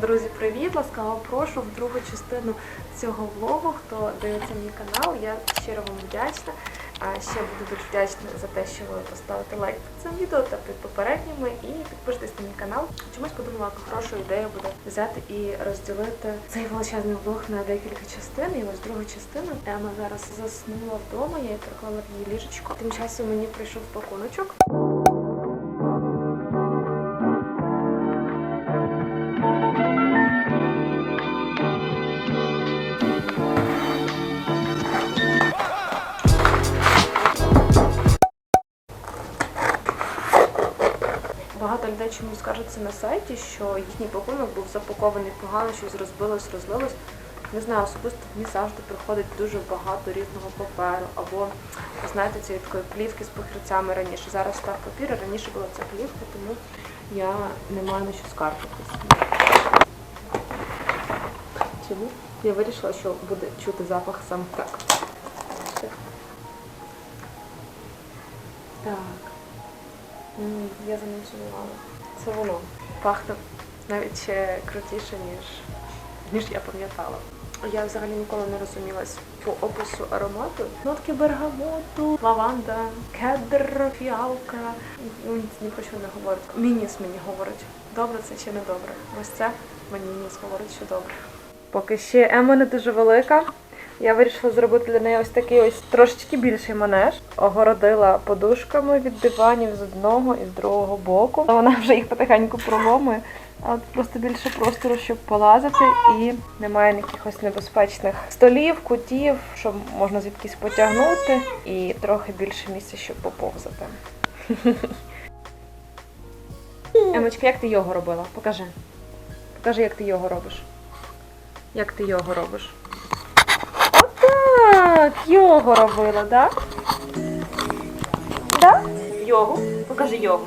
Друзі, привіт! Ласкаво прошу в другу частину цього влогу. Хто дивиться мій канал, я щиро вам вдячна. А ще буду дуже вдячна за те, що ви поставите лайк під цим відео та під попередніми і підпишитесь на мій канал. Чомусь подумала, яка хороша ідея буде взяти і розділити цей величезний влог на декілька частин. І ось друга частина. Ема зараз заснула вдома, я її приклала в її ліжечко. Тим часом мені прийшов пакуночок. Людей чому скаржаться на сайті, що їхній пакунок був запакований погано, щось розбилось, розлилось. Не знаю, особисто мені завжди приходить дуже багато різного паперу. Або, знаєте, цієї такої плівки з похирцями раніше. Зараз став папір, а раніше була ця плівка, тому я не маю на що скаржитись. Чому? Я вирішила, що буде чути запах саме так. Так. М, Я за ним сумувала. Це воно. Пахне навіть ще крутіше, ніж, ніж я пам'ятала. Я взагалі ніколи не розумілась по опису аромату. Нотки бергамоту, лаванда, кедр, фіалка. Ну, ні про що не говорить. Мініс мені говорить. Добре, це чи не добре. Ось це мені мініс говорить, що добре. Поки ще Ема не дуже велика. Я вирішила зробити для неї ось такий ось трошечки більший манеж. Огородила подушками від диванів з одного і з другого боку. Вона вже їх потихеньку проломує. А от просто більше простору, щоб полазити, і немає якихось небезпечних столів, кутів, щоб можна звідкись потягнути, і трохи більше місця, щоб поповзати. Емочка, як ти його робила? Покажи. Покажи, як ти його робиш. Як ти його робиш? Отак! йогу робила, так? Да? Йогу? Покажи йогу.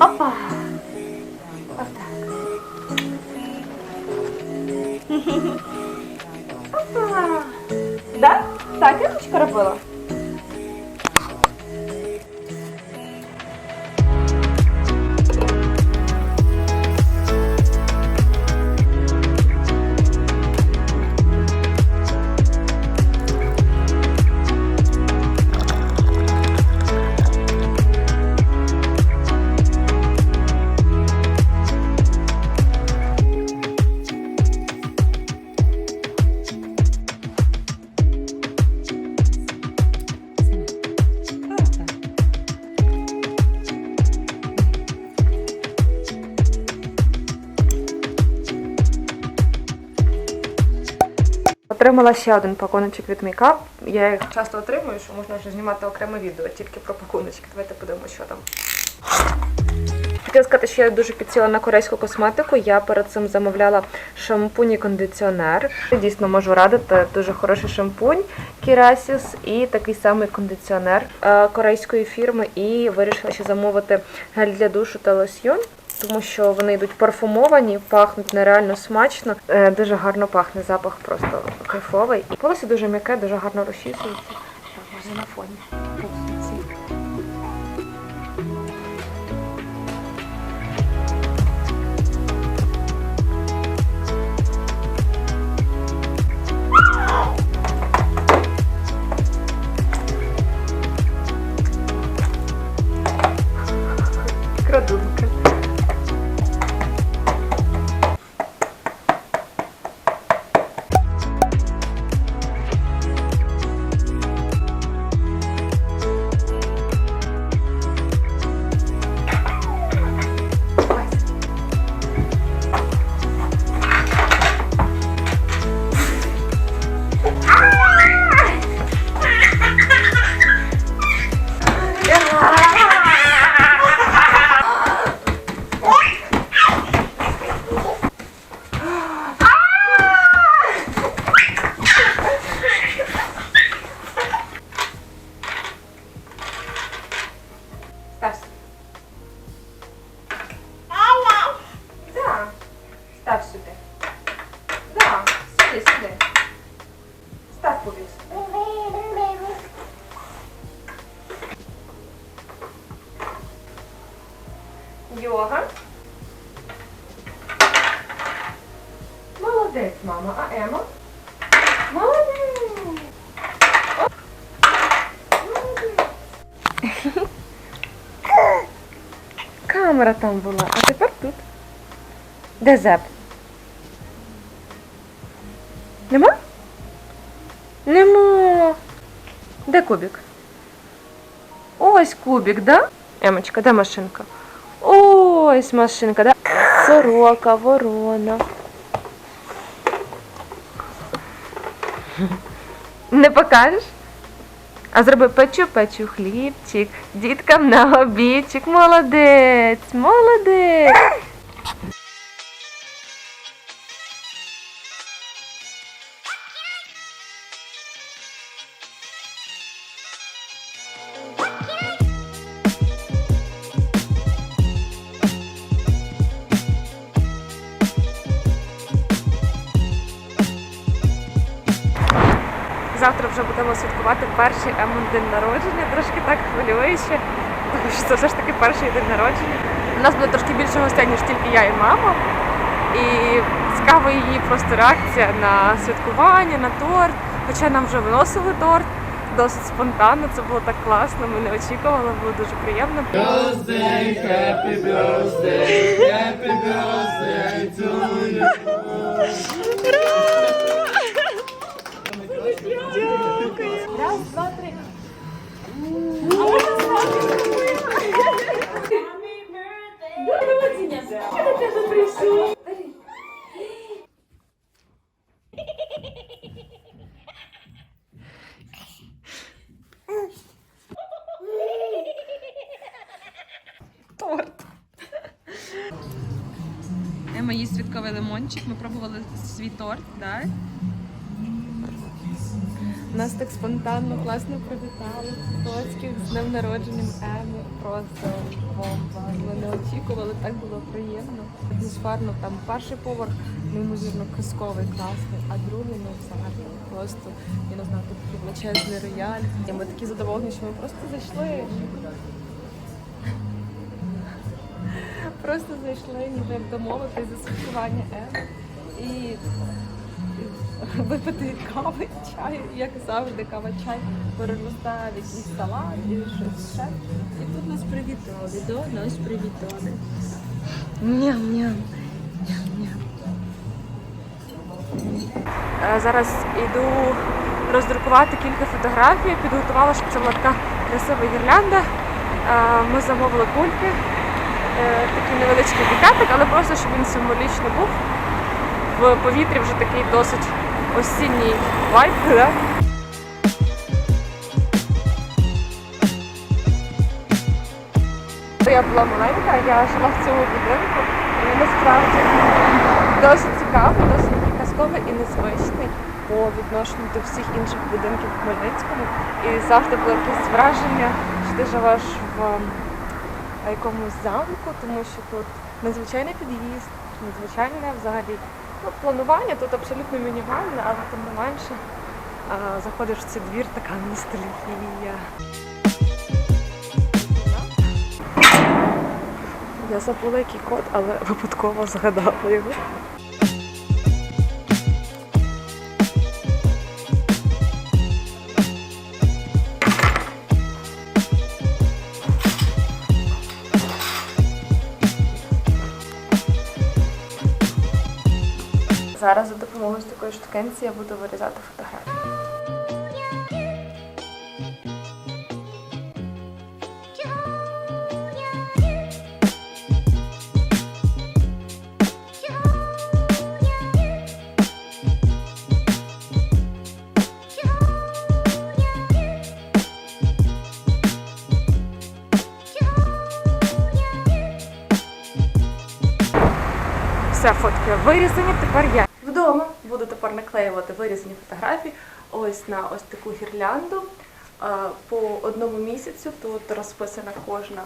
Опа! Отак. Опа! Да? Так, я робила? Отримала ще один пакуночок від Makeup. Я їх часто отримую, що можна вже знімати окреме відео тільки про пакуночки. Давайте подивимося, що там. Хотіла сказати, що я дуже підсіла на корейську косметику. Я перед цим замовляла шампунь і кондиціонер. Дійсно можу радити дуже хороший шампунь Kirasis і такий самий кондиціонер е, корейської фірми. І вирішила ще замовити гель для душу та лосьйон. Тому що вони йдуть парфумовані, пахнуть нереально смачно, Е, дуже гарно пахне, запах просто кайфовий. І волосся дуже м'яке, дуже гарно розчісується. Так, на фоні. Йога. Молодець, мама. А Ема? Молодець. О. Молодець. Камера там була, а тепер тут. Де зеп? Нема? Нема. Де кубик? Ось кубик, да? Емочка, де машинка? Ось машинка, да? Сорока, ворона. Не покажеш? А зроби печу, печу хлібчик, діткам на обідчик. Молодець, молодець. Завтра вже будемо святкувати перший Емон день народження. Трошки так хвилююче, тому що це все ж таки перший день народження. У нас буде трошки більше гостей, ніж тільки я і мама. І цікава її просто реакція на святкування, на торт. Хоча нам вже виносили торт досить спонтанно, це було так класно, ми не очікували, було дуже приємно. birthday, happy birthday, happy birthday to you. Ема їсть святковий лимончик. Ми пробували свій торт, так? Нас так спонтанно, класно привітали. Тоцьких з днем народженням Еми. Просто бомба. Ми не очікували, так було приємно. Атмосферно там перший поверх неймовірно казковий, класний, а другий ну взагалі просто я не знаю, тут величезний рояль. І ми такі задоволені, що ми просто зайшли. Просто зайшли, ніби як домовитись за святкування М і випити кави, чаю, як завжди, кава чай переростає в якийсь салат і щось ще. І тут нас привітали, до нас привітали. Ням-ням. Ням-ням. Е, Зараз йду роздрукувати кілька фотографій, підготувала, щоб це була така красива гірлянда. Е, Ми замовили кульки, е, такий невеличкий букетик, але просто щоб він символічно був. В повітрі вже такий досить осінній вайб. Да? Я була маленька, я жила в цьому будинку, і насправді досить цікавий, досить казковий і незвичний по відношенню до всіх інших будинків в Хмельницькому. І завжди було якесь враження, що ти живеш в ем, якомусь замку, тому що тут незвичайний під'їзд, незвичайне взагалі ну, планування тут абсолютно мінімальне, але тим не менше а, заходиш в цей двір, така ностальгія. Я забула який код, але випадково згадала його. Зараз за допомогою такої штукенці я буду вирізати фотографії. Все, фотки вирізані, тепер я буду тепер наклеювати вирізані фотографії ось на ось таку гірлянду. По одному місяцю тут розписана кожна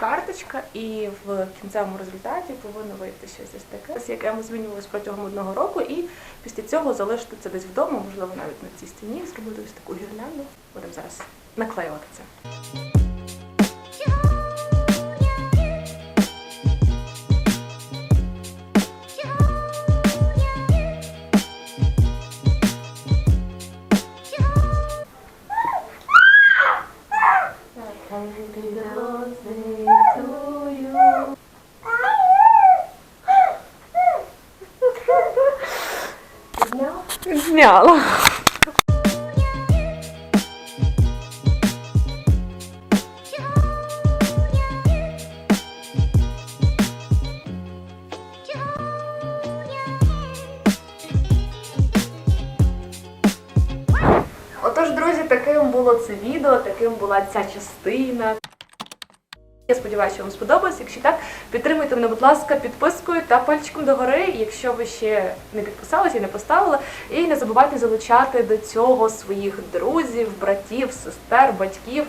карточка, і в кінцевому результаті повинно вийти щось ось таке. Яке ми змінювалось протягом одного року, і після цього залишити це десь вдома, можливо, навіть на цій стіні, зробити ось таку гірлянду. Будемо зараз наклеювати це. Зняла. Отож, друзі, таким було це відео, таким була ця частина. Я сподіваюся, що вам сподобалось. Якщо так, підтримуйте мене, будь ласка, підпискою та пальчиком догори, якщо ви ще не підписалися і не поставили. І не забувайте залучати до цього своїх друзів, братів, сестер, батьків,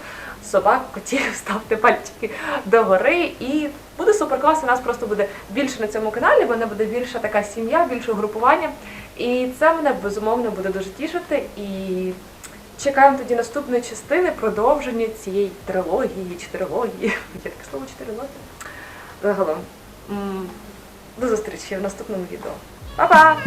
собак, котів. Ставте пальчики догори. І буде супер класно. У нас просто буде більше на цьому каналі, бо не буде більша така сім'я, більше групування. І це мене безумовно буде дуже тішити. І Чекаємо тоді наступної частини продовження цієї трилогії, чотирилогії. Є таке слово чотирилогія? Загалом. До зустрічі в наступному відео. Па-па!